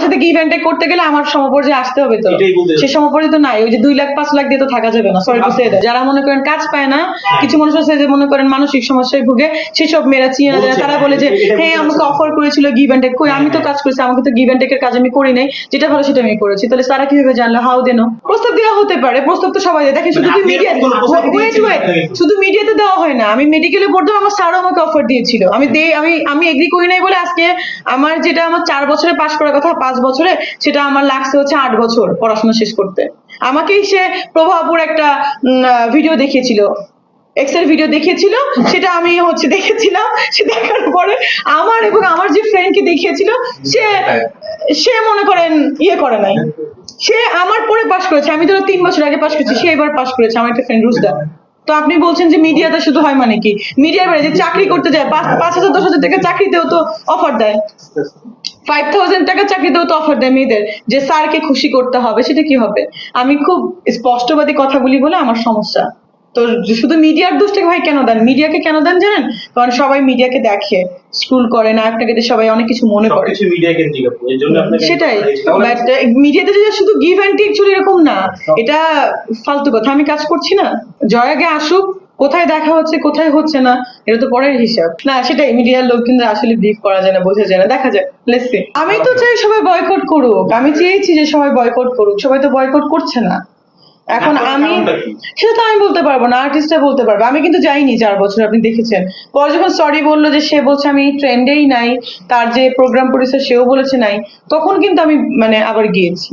আমার সাথে and take করতে গেলে আমার সমপর্যায়ে আসতে হবে তো। সে সমপর্যায়ে তো নাই ওই যে দুই লাখ পাঁচ লাখ দিয়ে তো থাকা যাবে না সরি টু সে যারা মনে করেন কাজ পায় না কিছু মানুষ আছে যে মনে করেন মানসিক সমস্যায় ভুগে সেসব মেয়েরা চিনে না তারা বলে যে হ্যাঁ আমাকে অফার করেছিল গিভ অ্যান্ড টেক কই আমি তো কাজ করেছি আমাকে তো গিভ অ্যান্ড টেকের কাজ আমি করি নাই যেটা ভালো সেটা আমি করেছি। তাহলে তারা কীভাবে জানলো? হাউ দেনো প্রস্তাব দেওয়া হতে পারে প্রস্তাব তো সবাই দেয়। দেখেন শুধু মানে কি মিডিয়া ওয়েট ওয়েট শুধু মিডিয়াতে দেওয়া হয় না আমি মেডিকেলে পড়তাম আমার স্যারও আমাকে অফার দিয়েছিল। আমি আমি আমি এগ্রি করি নাই বলে আজকে আমার যেটা আমার চার বছরে পাশ করার কথা পাঁচ বছরে সেটা আমার লাগছে হচ্ছে আট বছর পড়াশোনা শেষ করতে। আমাকেই সে প্রভাবপুর একটা ভিডিও দেখিয়েছিল। এক্সের ভিডিও দেখিয়েছিল, সেটা আমি হচ্ছে দেখেছিলাম, সে দেখার পরে আমার এবং আমার যে ফ্রেন্ডকে দেখিয়েছিল, সে সে মনে করেন ইয়ে করে নাই। সে আমার পরে পাশ করেছে, আমি ধরো তিন বছর আগে পাশ করেছি, সে এবার পাশ করেছে, আমার একটা ফ্রেন্ড রুজদা। তো আপনি বলছেন যে মিডিয়াতে শুধু হয় মানে কি? মিডিয়ার বাইরে যে চাকরি করতে যায়, পাঁচ হাজার, দশ হাজার টাকা চাকরিতেও তো অফার দেয়। ফাইভ থাউজেন্ড টাকা চাকরিতেও তো অফার দেয় মেয়েদের। যে স্যারকে খুশি করতে হবে সেটা কি হবে? আমি খুব স্পষ্টবাদী কথা বলি বলে আমার সমস্যা। তো শুধু মিডিয়ার দোষটাকে ভাই কেন দেন? মিডিয়াকে কেন দেন জানেন? কারণ সবাই মিডিয়াকে দেখে স্কুল করে না আপনাকে দিয়ে সবাই অনেক কিছু মনে করে। সেটাই। মিডিয়াতে যে শুধু গিভ অ্যান্ড টেক চলে এরকম না এটা ফালতু কথা। আমি কাজ করছি না। জয় আগে আসুক কোথায় দেখা হচ্ছে কোথায় হচ্ছে না এটা তো পরের হিসাব। না সেটাই মিডিয়ার লোক কিন্তু আসলে ব্রিফ করা যায় না বোঝা যায় না। দেখা যায় লেটস সি আমি তো চাই সবাই বয়কট করুক। আমি চেয়েছি যে সবাই বয়কট করুক সবাই তো বয়কট করছে না। এখন আমি সেটা তো আমি বলতে পারব না আর্টিস্টটা বলতে পারবে। আমি কিন্তু যাইনি চার বছর আপনি দেখেছেন। পরে যখন সরি বলল যে সে বলছে আমি ট্রেন্ডেই নাই তার যে প্রোগ্রাম প্রডিউসার সেও বলেছে নাই তখন কিন্তু আমি মানে আবার গিয়েছি।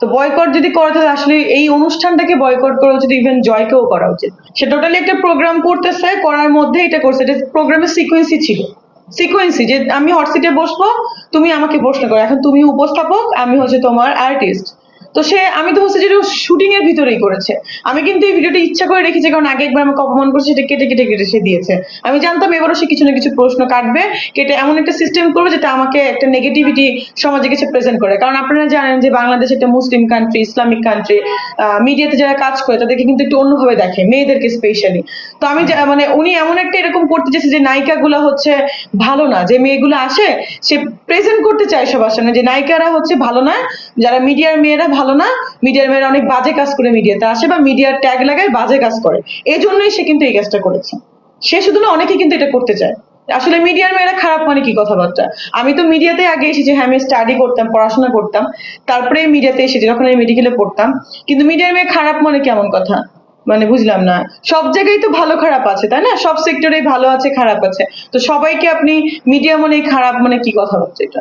তো বয়কট যদি করা থাকে আসলে এই অনুষ্ঠানটাকে বয়কট করা উচিত ইভেন জয়কেও করা উচিত। সে টোটালি একটা প্রোগ্রাম করতেছে, করার মধ্যে এটা করছে। এটা প্রোগ্রামের সিকোয়েন্সি ছিল। সিকোয়েন্সি যে আমি হট সিটে বসবো, তুমি আমাকে প্রশ্ন করো। এখন তুমি উপস্থাপক, আমি হচ্ছে তোমার আর্টিস্ট তো সে, আমি তো হচ্ছে যেটা শুটিং এর ভিতরেই করেছে। আমি কিন্তু এই ভিডিওটা ইচ্ছা করে রেখেছি, কারণ আগে একবার আমাকে অপমান করছে, সেটা কেটে কেটে কেটে সে দিয়েছে। আমি জানতাম এবারও সে কিছু না কিছু প্রশ্ন কাটবে, কেটে এমন একটা সিস্টেম করবে, যেটা আমাকে একটা নেগেটিভিটি সমাজে কিছু প্রেজেন্ট করে। কারণ আপনারা জানেন যে বাংলাদেশ একটা মুসলিম কান্ট্রি ইসলামিক কান্ট্রি মিডিয়াতে যারা কাজ করে, তাদেরকে কিন্তু একটু অন্যভাবে দেখে, মেয়েদেরকে স্পেশালি তো আমি মানে উনি এমন একটা এরকম করতে চাইছে যে নায়িকাগুলো হচ্ছে ভালো না। যে মেয়েগুলো আসে, সে প্রেজেন্ট করতে চায় সবার সামনে, যে নায়িকারা হচ্ছে ভালো না, যারা মিডিয়ার মেয়েরা ভালো না? মিডিয়ার মেয়েরা অনেক বাজে কাজ করে মিডিয়াতে আসে বা মিডিয়ার ট্যাগ লাগায়, বাজে কাজ করে। এই জন্যই সে কিন্তু এই কাজটা করেছে। সে শুধু না অনেকে কিন্তু এটা করতে চায়। আসলে মিডিয়ার মেয়েরা খারাপ মানে কি কথাবার্তা? আমি তো মিডিয়াতে আগে এসেছি হ্যাঁ আমি স্টাডি করতাম, পড়াশোনা করতাম। তারপরে মিডিয়াতে এসেছি, যখন আমি মেডিকেলে পড়তাম। কিন্তু মিডিয়ার মেয়ে খারাপ মানে কেমন কথা? মানে বুঝলাম না। সব জায়গায় তো ভালো খারাপ আছে, তাই না? সব সেক্টরেই ভালো আছে, খারাপ আছে। তো সবাইকে আপনি মিডিয়া মানে খারাপ মানে কি কথা হচ্ছে এটা?